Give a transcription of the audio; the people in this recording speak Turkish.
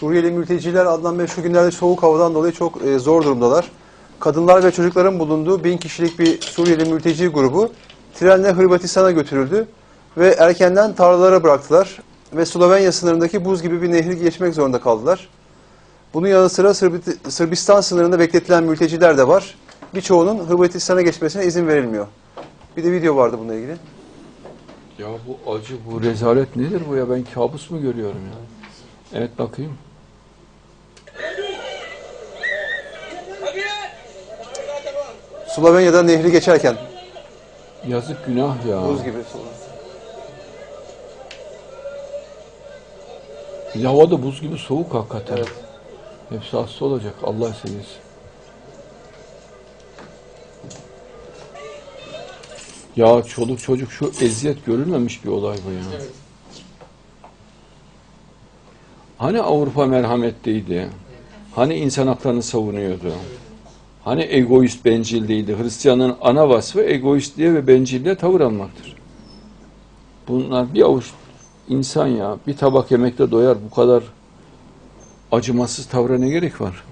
Suriyeli mülteciler Adnan Bey şu günlerde soğuk havadan dolayı çok e, zor durumdalar. Kadınlar ve çocukların bulunduğu bin kişilik bir Suriyeli mülteci grubu trenle Hırvatistan'a götürüldü ve erkenden tarlalara bıraktılar ve Slovenya sınırındaki buz gibi bir nehri geçmek zorunda kaldılar. Bunun yanı sıra Sırbi- Sırbistan sınırında bekletilen mülteciler de var. Birçoğunun Hırvatistan'a geçmesine izin verilmiyor. Bir de video vardı bununla ilgili. Ya bu acı, bu rezalet nedir bu ya? Ben kabus mu görüyorum ya? Evet bakayım. Slovenya'da nehri geçerken Yazık günah ya. buz gibi. Bir de hava da buz gibi soğuk hakikaten. Evet. Hepsi hasta olacak. Allah seversen. Ya çoluk çocuk şu eziyet görülmemiş bir olay bu ya. Hani Avrupa merhametliydi? Hani insan haklarını savunuyordu? Hani egoist bencil değildi? Hristiyanın ana vasfı egoistliğe ve bencilliğe tavır almaktır. Bunlar bir avuç insan ya. Bir tabak yemekte doyar bu kadar acımasız tavra ne gerek var?